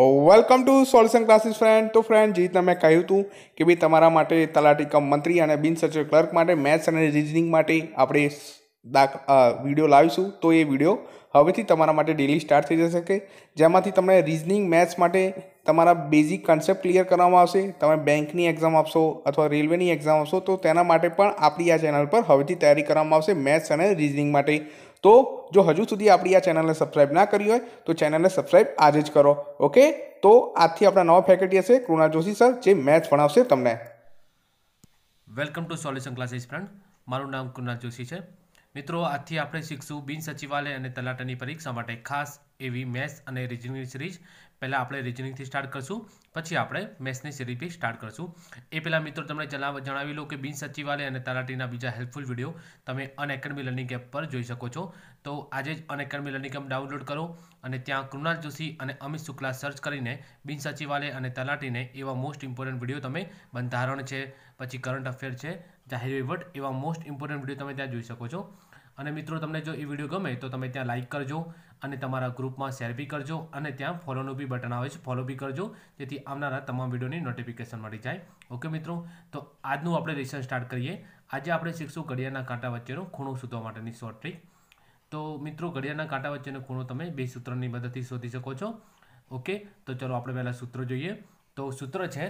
Welcome to solution classes friend તો friend જે તમે કહ્યું હતું કે ભાઈ તમારા માટે તલાટી કમ મંત્રી અને બિન સચિવ ક્લર્ક માટે મેથ્સ અને રિઝનિંગ માટે આપણે દાખ વીડિયો લાવીશું, તો એ વીડિયો હવેથી તમારા માટે ડેલી સ્ટાર્ટ થઈ જશે કે જેમાંથી તમને રિઝનિંગ મેથ્સ માટે તમારા બેઝિક કન્સેપ્ટ ક્લિયર કરવામાં આવશે, તમે બેંકની એક્ઝામ આપશો અથવા રેલવેની એક્ઝામ આપશો, તો તેના માટે પણ આપણી આ ચેનલ પર હવેથી તૈયારી કરવામાં આવશે મેથ્સ અને રિઝનિંગ માટે. તો જો હજુ સુધી આપણી આ ચેનલને સબસ્ક્રાઇબ ના કરી હોય, તો ચેનલને સબસ્ક્રાઇબ આજે જ કરો ઓકે તો આજથી આપણા નવા ફેકલ્ટી હશે, કૃણા જોશી સર જે મેથ્સ ભણાવશે તમને. Welcome to solution classes friend મારું નામ કૃણાલ જોશી છે. મિત્રો, આજથી આપણે શીખશું બિન સચિવાલય અને તલાટાની પરીક્ષા માટે ખાસ એવી મેથ્સ અને રિઝનિંગની સિરીઝ. પહેલાં આપણે રિઝનિંગથી સ્ટાર્ટ કરશું, પછી આપણે મેથ્સની સિરીઝથી સ્ટાર્ટ કરશું. એ પહેલાં મિત્રો તમને જણાવ લો કે બિન સચિવાલય અને તલાટીના બીજા હેલ્પફુલ વીડિયો તમે અન એકેડમી લર્નિંગ એપ પર જોઈ શકો છો. તો આજે જ અનએકેડમી લર્નિંગ એપ ડાઉનલોડ કરો અને ત્યાં કૃણાલ જોશી અને અમિત શુક્લા સર્ચ કરીને બિન સચિવાલય અને તલાટીને એવા મોસ્ટ ઇમ્પોર્ટન્ટ વીડિયો તમે બંધારણ છે, પછી કરંટ અફેર છે, જાહેર વહીવટ, એવા મોસ્ટ ઇમ્પોર્ટન્ટ વીડિયો તમે ત્યાં જોઈ શકો છો. અને મિત્રો, તમને જો એ વીડિયો ગમે તો તમે ત્યાં લાઇક કરજો અને તમારા ગ્રુપમાં શેર બી કરજો અને ત્યાં ફોલોનું બી બટન આવે છે ફોલો બી કરજો, જેથી આવનારા તમામ વિડીયોની નોટિફિકેશન મળી જાય. ઓકે મિત્રો? તો આજનું આપણે લેસન સ્ટાર્ટ કરીએ. આજે આપણે શીખશું ઘડિયાળના કાંટા વચ્ચેનો ખૂણો શોધવા માટેની શોર્ટ ટ્રીક તો મિત્રો, ઘડિયાળના કાંટા વચ્ચેનો ખૂણો તમે બે સૂત્રની મદદથી શોધી શકો છો. ઓકે તો ચલો આપણે પહેલાં સૂત્ર જોઈએ. તો સૂત્ર છે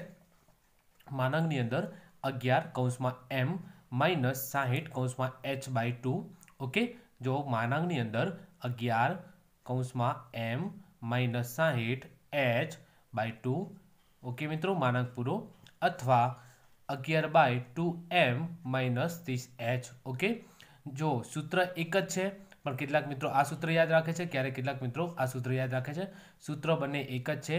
માનંગની અંદર અગિયાર કૌંસમાં એમ માઇનસ સાહીઠ કૌંસમાં એચ બાય ટુ ઓકે? જો માનાંકની અંદર અગિયાર કૌંસમાં એમ માઇનસ સાહીઠ એચ બાય ટુ, ઓકે મિત્રો? માનાંક પૂરો. અથવા અગિયાર બાય ટુ એમ માઇનસ ત્રીસ એચ, ઓકે? જો સૂત્ર એક જ છે, પણ કેટલાક મિત્રો આ સૂત્ર યાદ રાખે છે. ક્યારેક કેટલાક મિત્રો આ સૂત્ર યાદ રાખે છે. સૂત્ર બંને એક જ છે.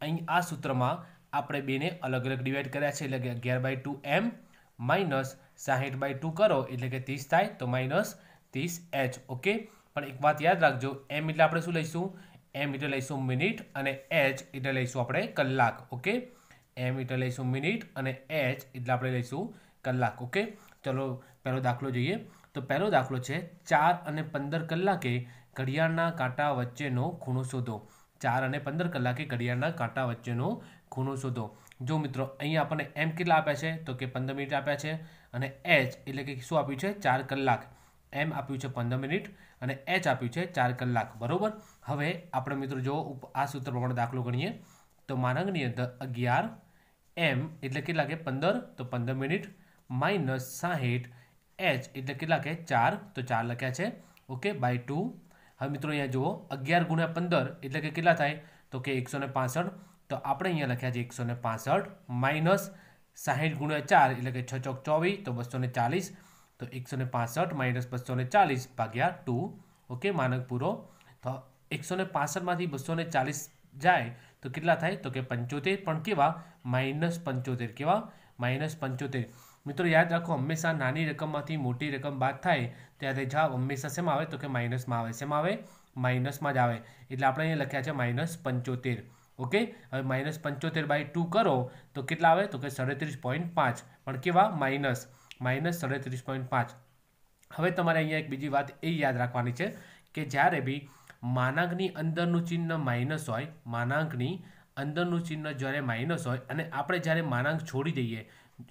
અહીં આ સૂત્રમાં આપણે બેને અલગ અલગ ડિવાઈડ કર્યા છે. એટલે કે અગિયાર બાય ટુ એમ માઇનસ સાહીઠ બાય ટુ કરો. એટલે કે ત્રીસ થાય તો માઇનસ ત્રીસ એચ ઓકે પણ એક વાત યાદ રાખજો એમ એટલે આપણે શું લઈશું? એમ એટલે લઈશું મિનિટ અને એચ એટલે લઈશું આપણે કલાક ઓકે એમ એટલે લઈશું મિનિટ અને એચ એટલે આપણે લઈશું કલાક ઓકે ચલો, પહેલો દાખલો જોઈએ. તો પહેલો દાખલો છે, ચાર અને પંદર કલાકે ઘડિયાળના કાંટા વચ્ચેનો ખૂણો શોધો. ચાર અને પંદર કલાકે ઘડિયાળના કાંટા વચ્ચેનો ખૂણો શોધો. જો મિત્રો, અહીંયા આપણને એમ કેટલા આપ્યા છે? તો કે પંદર મિનિટ આપ્યા છે. અને એચ એટલે કે શું આપ્યું છે? ચાર કલાક. એમ આપ્યું છે પંદર મિનિટ અને એચ આપ્યું છે ચાર કલાક. બરાબર? હવે આપણે મિત્રો જો આ સૂત્ર પ્રમાણે દાખલો ગણીએ. તો માનંગની અંદર અગિયાર એમ એટલે કેટલા કે પંદર? તો પંદર મિનિટ માઇનસ સાહીઠ એચ એટલે કેટલા કે ચાર? તો ચાર લખ્યા છે. Okay, by two. હવે મિત્રો અહીંયા જુઓ, અગિયાર ગુણ્યા પંદર એટલે કે કેટલા થાય? તો કે એકસો ને પાસઠ. તો આપણે અહીંયા લખ્યા છે એકસો ને પાસઠ માઇનસ સાહીઠ ગુણ્યા ચાર એટલે કે છ ચોક ચોવીસ, તો બસો ને ચાલીસ. તો એકસો ને પાસઠ માઇનસ બસો ને ચાલીસ ભાગ્યા ટુ. ઓકે, માનક પૂરો. તો એકસો ને પાસઠમાંથી બસો ને ચાલીસ જાય તો કેટલા થાય? તો કે પંચોતેર. પણ કેવા? માઇનસ પંચોતેર. કેવા? માઇનસ પંચોતેર. મિત્રો, યાદ રાખો, હંમેશા નાની રકમમાંથી મોટી રકમ બાદ થાય ત્યારે જવાબ હંમેશા શેમાં આવે? તો કે માઇનસમાં આવે. શેમાં આવે? માઇનસમાં જ આવે. એટલે આપણે અહીંયા લખ્યા છે માઇનસ પંચોતેર. ઓકે? હવે માઇનસ પંચોતેર બાય ટુ કરો તો કેટલા આવે? તો કે સાડત્રીસ પોઈન્ટ પાંચ. પણ કેવા? માઇનસ. માઇનસ સાડત્રીસ પોઈન્ટ પાંચ. હવે તમારે અહીંયા એક બીજી વાત એ યાદ રાખવાની છે કે જ્યારે બી માનાંકની અંદરનું ચિહ્ન માઇનસ હોય, માનાંકની અંદરનું ચિહ્ન જ્યારે માઇનસ હોય અને આપણે જ્યારે માનાંક છોડી દઈએ,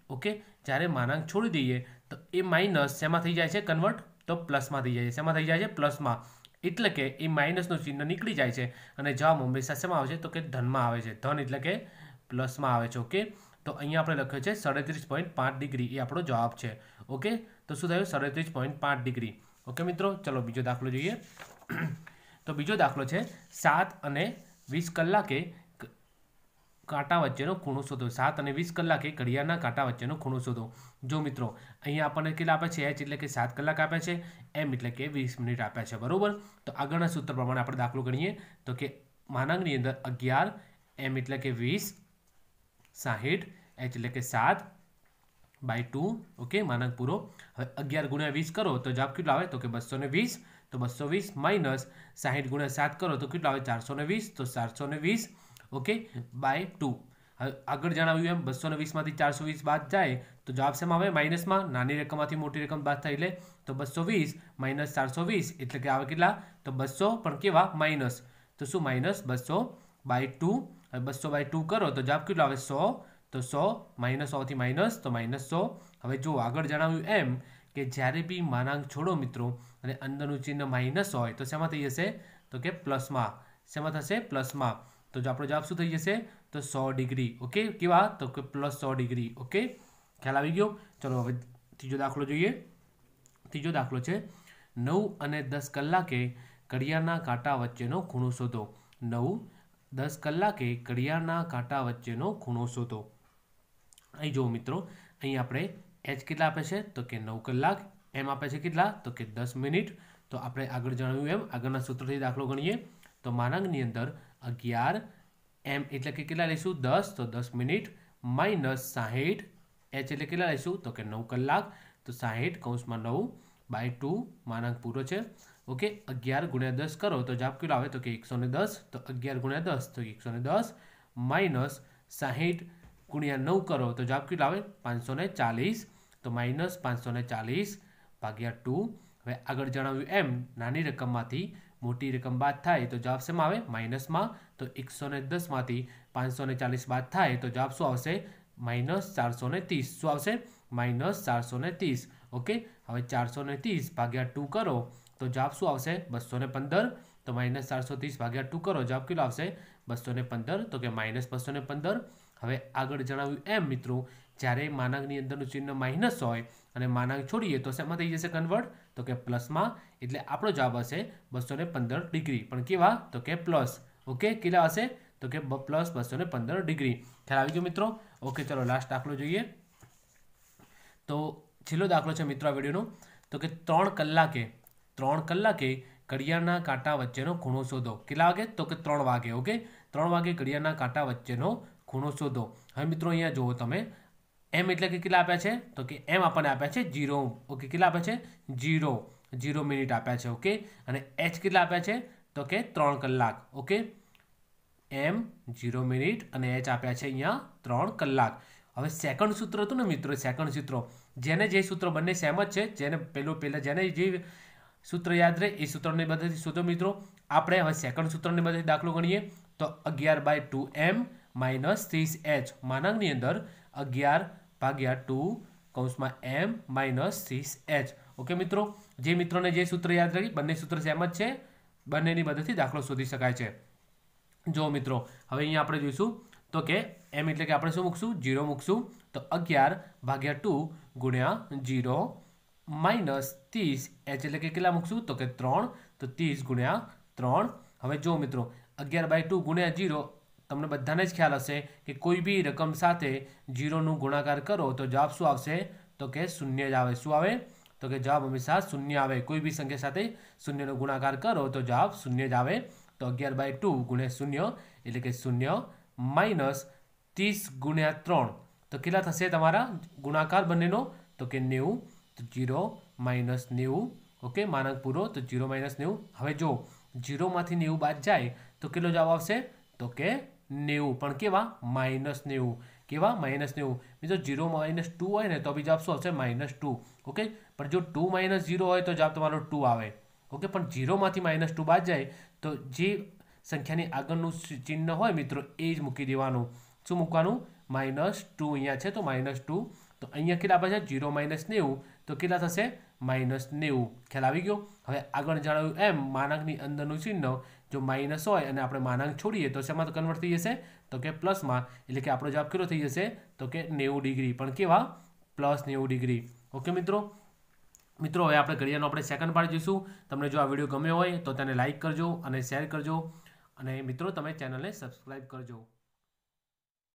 ઓકે? જ્યારે માનાંક છોડી દઈએ, તો એ માઇનસ શેમાં થઈ જાય છે? કન્વર્ટ? તો પ્લસમાં થઈ જાય છે. શેમાં થઈ જાય છે? પ્લસમાં. એટલે કે એ માઇનસનું ચિહ્ન નીકળી જાય છે અને જવાબ હંમેશા શેમાં આવે છે? તો કે ધનમાં આવે છે. ધન એટલે કે પ્લસમાં આવે છે, ઓકે? તો અહીંયા આપણે લખ્યો છે સાડત્રીસ પોઈન્ટ પાંચ ડિગ્રી. એ આપણો જવાબ છે. ઓકે? તો શું થયું? સાડત્રીસ પોઈન્ટ પાંચ ડિગ્રી. ઓકે મિત્રો? ચલો બીજો દાખલો જોઈએ. તો બીજો દાખલો છે સાત અને વીસ કલાકે કાંટા વચ્ચેનો ખૂણો શોધો. સાત અને વીસ કલાકે ઘડિયાળના કાંટા વચ્ચેનો ખૂણો શોધો. જો મિત્રો, અહીંયા આપણને કેટલા આપ્યા છે? એચ એટલે કે સાત કલાક આપ્યા છે. એમ એટલે કે વીસ મિનિટ આપ્યા છે. બરાબર? તો આગળના સૂત્ર પ્રમાણે આપણે દાખલો ગણીએ. તો કે માનાંકની અંદર અગિયાર, એમ એટલે કે વીસ, સાહીઠ એટલે કે સાત બાય ટુ ઓકે માનક પૂરો હવે અગિયાર ગુણ્યા વીસ કરો તો જવાબ કેટલો આવે? તો કે બસો વીસ, તો બસો વીસ માઇનસ સાહીઠ ગુણ્યા સાત કરો તો કેટલો આવે? ચારસો ને વીસ, તો ચારસો વીસ ઓકે બાય ટુ હવે આગળ જણાવ્યું એમ, બસો વીસમાંથી ચારસો વીસ બાદ જાય, તો જવાબ શેમાં આવે? માઇનસમાં નાની રકમમાંથી મોટી રકમ બાદ થાય એટલે તો બસો વીસ માઇનસ ચારસો વીસ, એટલે કે આવે કેટલા? તો બસો, પણ કેવા? માઇનસ તો શું માઇનસ બસો બાય ટુ હવે બસો બાય ટુ કરો તો જવાબ કેટલો આવે? સો તો સો માઇનસ સોથી માઇનસ તો માઇનસ સો. હવે જો આગળ જણાવ્યું એમ કે જ્યારે બી માનાંક છોડો મિત્રો અને અંદરનું ચિહ્ન માઇનસ હોય તો શેમાં થઈ જશે? તો કે પ્લસમાં. શેમાં થશે? પ્લસમાં. તો જો આપણો જવાબ શું થઈ જશે? તો સો ડિગ્રી. ઓકે? કેવા? તો કે પ્લસ સો ડિગ્રી. ઓકે? ખ્યાલ આવી ગયો? ચલો હવે ત્રીજો દાખલો જોઈએ. ત્રીજો દાખલો છે. નવ અને દસ કલાકે ઘડિયાળના કાંટા વચ્ચેનો ખૂણો શોધો. નવ, દસ કલાકે ઘડિયાળના કાંટા વચ્ચેનો ખૂણો શોધો. અહીં જુઓ મિત્રો, અહીં આપણે એચ કેટલા આપે છે? તો કે નવ કલાક. એમ આપે છે કેટલા? તો કે દસ મિનિટ. તો આપણે આગળ જણાવ્યું એમ, આગળના સૂત્રથી દાખલો ગણીએ. તો માનાંકની અંદર અગિયાર એમ એટલે કે કેટલા લઈશું? દસ. તો દસ મિનિટ. માઇનસ સાહીઠ. એચ એટલે કેટલા લઈશું? તો કે નવ કલાક. તો સાહીઠ કૌંસમાં નવ બાય ટુ માનાંક પૂરો છે. ઓકે, અગિયાર ગુણ્યા દસ કરો તો જવાબ કેટલો આવે? તો કે એકસો દસ. તો અગિયાર ગુણ્યા દસ, તો એકસો દસ. માઇનસ સાહીઠ ગુણ્યા નવ કરો તો જવાબ કેટલો આવે? પાંચસો ને ચાલીસ. તો માઇનસ પાંચસો ને ચાલીસ ભાગ્યા ટુ. હવે આગળ જણાવ્યું એમ, નાની રકમમાંથી મોટી રકમ બાદ થાય તો જવાબ શેમાં આવે? માઇનસમાં. તો એકસો ને દસમાંથી પાંચસો ને ચાલીસ બાદ થાય તો જવાબ શું આવશે? માઇનસ ચારસો ને ત્રીસ. શું આવશે? માઇનસ ચારસો ને ત્રીસ. ઓકે? હવે ચારસો ને ત્રીસ ભાગ્યા ટુ કરો તો જવાબ શું આવશે? બસો ને પંદર. તો માઇનસ ચારસો ત્રીસ ભાગ્યા ટુ કરો, જવાબ કેટલો આવશે? બસો ને પંદર. તો કે માઇનસ બસો ને પંદર. હવે આગળ જણાવ્યું એમ, મિત્રો, જ્યારે માનાંકની અંદરનું ચિહ્ન માઇનસ હોય અને માનાંક છોડીએ તો શેમાં થઈ જશે કન્વર્ટ તો કે પ્લસમાં, એટલે આપણો જવાબ હશે બસો પંદર ડિગ્રી. પણ કેવા? તો કે પ્લસ. ઓકે? કેટલા હશે? તો કે પ્લસ બસો પંદર ડિગ્રી. ખ્યાલ આવી ગયો, મિત્રો? ઓકે, ચલો લાસ્ટ દાખલો જોઈએ. તો છેલ્લો દાખલો છે, મિત્રો, આ વિડીયોનો. તો કે ત્રણ કલાકે ત્રણ કલાકે ઘડિયાળના કાંટા વચ્ચેનો ખૂણો શોધો. કેટલા વાગે? તો કે ત્રણ વાગે, ઓકે? ત્રણ વાગે ઘડિયાળના કાંટા વચ્ચેનો ખૂણો શોધો. હવે મિત્રો અહીંયા જુઓ તમે. એમ એટલે કે કેટલા આપ્યા છે? તો કે એમ આપણને આપ્યા છે જીરો ઓકે કેટલા આપ્યા છે? જીરો જીરો મિનિટ આપ્યા છે ઓકે અને એચ કેટલા આપ્યા છે? તો કે ત્રણ કલાક ઓકે એમ જીરો મિનિટ અને એચ આપ્યા છે અહીંયા ત્રણ કલાક. હવે સેકન્ડ સૂત્ર હતું ને મિત્રો સેકન્ડ સૂત્ર. જેને જે સૂત્ર બંને સેમ જ છે, જેને પેલું પહેલાં જેને જે સૂત્ર યાદ રહે, એ સૂત્રને બધાથી શોધો મિત્રો. આપણે હવે સેકન્ડ સૂત્રની બધાથી દાખલો ગણીએ. તો અગિયાર બાય ટુ એમ માઇનસ ત્રીસ એચ. માનાંકની અંદર અગિયાર ભાગ્યા ટુ કૌંસમાં એમ માઇનસ ત્રીસ એચ. ઓકે મિત્રો? જે મિત્રોને જે સૂત્ર યાદ રહી બંને સૂત્ર સેમ જ છે. બંનેની મદદથી દાખલો શોધી શકાય છે. જો મિત્રો, હવે અહીંયા આપણે જોઈશું. તો કે એમ એટલે કે આપણે શું મૂકશું? જીરો મૂકશું. તો અગિયાર ભાગ્યા ટુ ગુણ્યા જીરો માઇનસ ત્રીસ એચ એટલે કે કેટલા મૂકશું? તો કે ત્રણ. તો ત્રીસ ગુણ્યા ત્રણ. હવે જો મિત્રો, અગિયાર બાય ટુ ગુણ્યા જીરો તમને બધાને જ ખ્યાલ હશે કે કોઈ બી રકમ સાથે જીરોનું ગુણાકાર કરો તો જવાબ શું આવશે? તો કે શૂન્ય જ આવે. શું આવે? તો કે જવાબ હંમેશા શૂન્ય આવે. કોઈ બી સંખ્યા સાથે શૂન્યનો ગુણાકાર કરો તો જવાબ શૂન્ય જ આવે. તો અગિયાર બાય ટુ ગુણ્યા શૂન્ય એટલે કે શૂન્ય માઇનસ ત્રીસ ગુણ્યા ત્રણ. તો કેટલા થશે તમારા ગુણાકાર બંનેનો? તો કે નેવું. તો જીરો માઇનસ નેવું. ઓકે, માનક પૂરો. તો જીરો માઇનસ નેવું. હવે જો જીરોમાંથી નેવું બાદ જાય તો કેટલો જવાબ આવશે? તો કે નેવું. પણ કેવા? માઇનસ નેવું. કેવા? માઇનસ નેવું. મિત્રો જીરો માઇનસ ટુ હોય ને તો બી જવાબ શું આવશે માઇનસ ટુ. ઓકે? પણ જો ટુ માઇનસ જીરો હોય તો જવાબ તમારો ટુ આવે. ઓકે? પણ જીરોમાંથી માઇનસ ટુ બાદ જાય તો જે સંખ્યાની આગળનું ચિહ્ન હોય મિત્રો, એ જ મૂકી દેવાનું. શું મૂકવાનું? માઇનસ ટુ અહીંયા છે તો માઇનસ ટુ. તો અહીંયા કેટલા આપે છે જીરો માઇનસ નેવું. તો કેટલા થશે? માઇનસ નેવું. ખ્યાલ આવી ગયો? હવે આગળ જણાવ્યું એમ, માનકની અંદરનું ચિહ્ન. જો માઇનસ હોય અને આપણે માનાંક છોડીએ તો શેમાં કન્વર્ટ થઈ જશે? તો કે પ્લસમાં એટલે કે આપણો જવાબ કેટલો થઈ જશે? તો કે નેવું ડિગ્રી. પણ કેવા? પ્લસ નેવું ડિગ્રી. ઓકે મિત્રો? મિત્રો, હવે આપણે ઘડિયાળનો આપણે સેકન્ડ પાર્ટ જોઈશું. તમને જો આ વીડિયો ગમ્યો હોય તો તેને લાઇક કરજો અને શેર કરજો. અને મિત્રો, તમે ચેનલને સબસ્ક્રાઈબ કરજો.